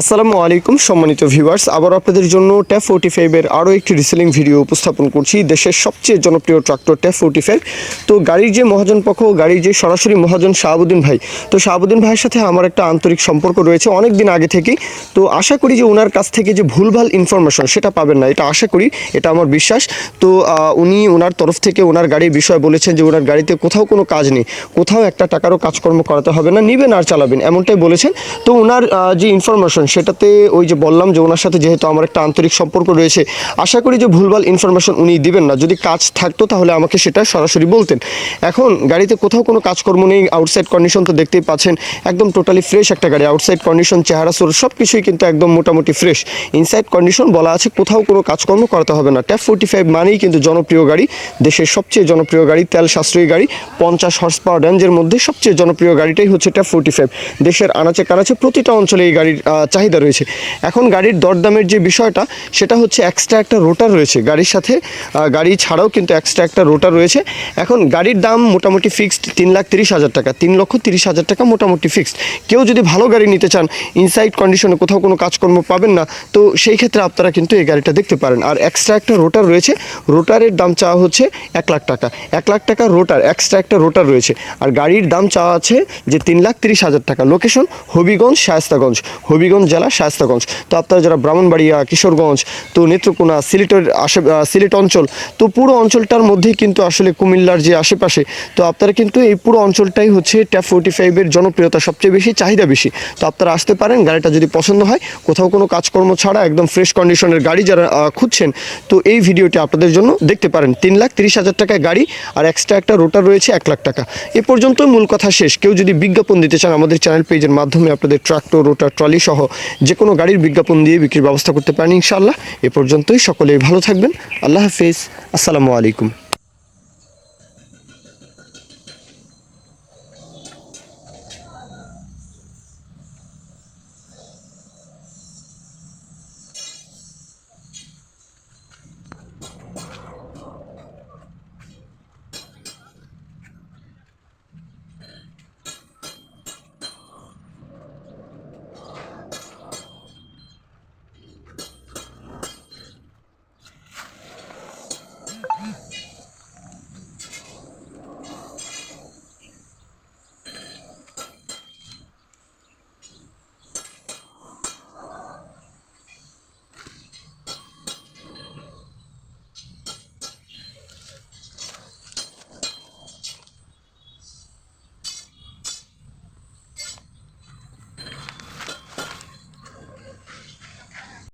আসসালামু আলাইকুম, সম্মানিত ভিউয়ার্স আবার আপনাদের জন্য ট্যাপ ফোর্টি ফাইভের আরও একটি রিসেলিং ভিডিও উপস্থাপন করছি, দেশের সবচেয়ে জনপ্রিয় ট্রাক্টর ট্যাপ ফোর্টি ফাইভ তো গাড়ির যে মহাজন পক্ষ, গাড়ির যে সরাসরি মহাজন শাহাবুদ্দিন ভাই, তো শাহাবুদ্দিন ভাইয়ের সাথে আমার একটা আন্তরিক সম্পর্ক রয়েছে অনেক দিন আগে থেকেই। তো আশা করি যে ওনার কাছ থেকে যে ভুলভাল ইনফরমেশন সেটা পাবেন না, এটা আশা করি, এটা আমার বিশ্বাস। তো উনি ওনার তরফ থেকে ওনার গাড়ির বিষয়ে বলেছেন যে ওনার গাড়িতে কোথাও কোনো কাজ নেই, কোথাও একটা টাকারও কাজকর্ম করাতে হবে না, নিবেন আর চালাবেন, এমনটাই বলেছেন। তো ওনার যে ইনফরমেশন সেটাতে ওই যে বললাম যে ওনার সাথে যেহেতু আমার একটা আন্তরিক সম্পর্ক রয়েছে, আশা করি যে ভুলভাল ইনফরমেশন উনি দিবেন না। যদি কাজ থাকতো তাহলে আমাকে সেটা সরাসরি বলতেন। এখন গাড়িতে কোথাও কোনো কাজকর্ম নেই আউটসাইড কন্ডিশন তো দেখতেই পাচ্ছেন, একদম টোটালি ফ্রেশ একটা গাড়ি আউটসাইড কন্ডিশন চেহারা সোর সব কিছুই কিন্তু একদম মোটামুটি ফ্রেশ ইনসাইড কন্ডিশন বলা আছে, কোথাও কোনো কাজকর্ম করাতে হবে না। ট্যাপ ফোর্টি ফাইভ মানেই কিন্তু জনপ্রিয় গাড়ি, দেশের সবচেয়ে জনপ্রিয় গাড়ি, তেল সাশ্রয়ী গাড়ি, পঞ্চাশ হর্স পাওয়ার রেঞ্জের মধ্যে সবচেয়ে জনপ্রিয় গাড়িটাই হচ্ছে ট্যাপ ফোর্টি ফাইভ দেশের আনাচে কানাচে প্রতিটা অঞ্চলে এই গাড়ির চাহিদা রয়েছে। এখন গাড়ির দরদামের যে বিষয়টা, সেটা হচ্ছে এক্সট্রা একটা রোটার রয়েছে গাড়ির সাথে। গাড়ি ছাড়াও কিন্তু এক্সট্রা একটা রোটার রয়েছে। এখন গাড়ির দাম মোটামুটি ফিক্সড তিন লাখ তিরিশ হাজার টাকা, তিন লক্ষ তিরিশ হাজার টাকা মোটামুটি ফিক্সড কেউ যদি ভালো গাড়ি নিতে চান ইনসাইড কন্ডিশনে কোথাও কোনো কাজকর্ম পাবেন না, তো সেই ক্ষেত্রে আপনারা কিন্তু এই গাড়িটা দেখতে পারেন। আর এক্সট্রা একটা রোটার রয়েছে রোটারের দাম চাওয়া হচ্ছে এক লাখ টাকা। এক লাখ টাকা রোটার এক্সট্রা একটা রোটার রয়েছে। আর গাড়ির দাম চাওয়া আছে যে তিন লাখ তিরিশ হাজার টাকা। লোকেশন হবিগঞ্জ শায়স্তাগঞ্জ হবিগঞ্জ জেলা শায়স্তাগঞ্জ তো আপনারা যারা ব্রাহ্মণবাড়িয়া, কিশোরগঞ্জ, তো নেত্রকোনা, সিলেটের আশে সিলেট অঞ্চল, তো পুরো অঞ্চলটার মধ্যেই কিন্তু আসলে কুমিল্লার যে আশেপাশে, তো আপনারা কিন্তু এই পুরো অঞ্চলটাই হচ্ছে ট্যাপ ফোর্টি ফাইভের জনপ্রিয়তা সবচেয়ে বেশি, চাহিদা বেশি। তো আপনারা আসতে পারেন, গাড়িটা যদি পছন্দ হয়, কোথাও কোনো কাজকর্ম ছাড়া একদম ফ্রেশ কন্ডিশনের গাড়ি যারা খুঁজছেন, তো এই ভিডিওটি আপনাদের জন্য দেখতে পারেন। তিন লাখ তিরিশ হাজার টাকায় গাড়ি আর এক্সট্রা একটা রোটার রয়েছে এক লাখ টাকা। এ পর্যন্ত মূল কথা শেষ। কেউ যদি বিজ্ঞাপন দিতে চান, আমাদের চ্যানেল পেজের মাধ্যমে আপনাদের ট্রাক্টর রোটার ট্রলি সহ যে কোনো গাড়ির বিজ্ঞাপন দিয়ে বিক্রির ব্যবস্থা করতে পারেন ইনশাআল্লাহ। এ পর্যন্তই, সকলেই ভালো থাকবেন। আল্লাহ হাফিজ। আসসালামু আলাইকুম।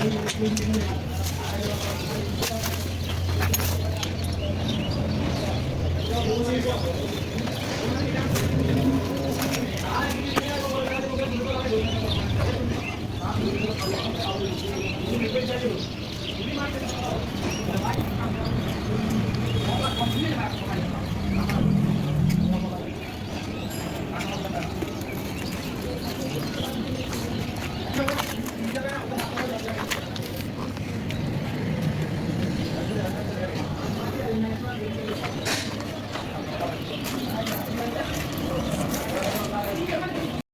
우리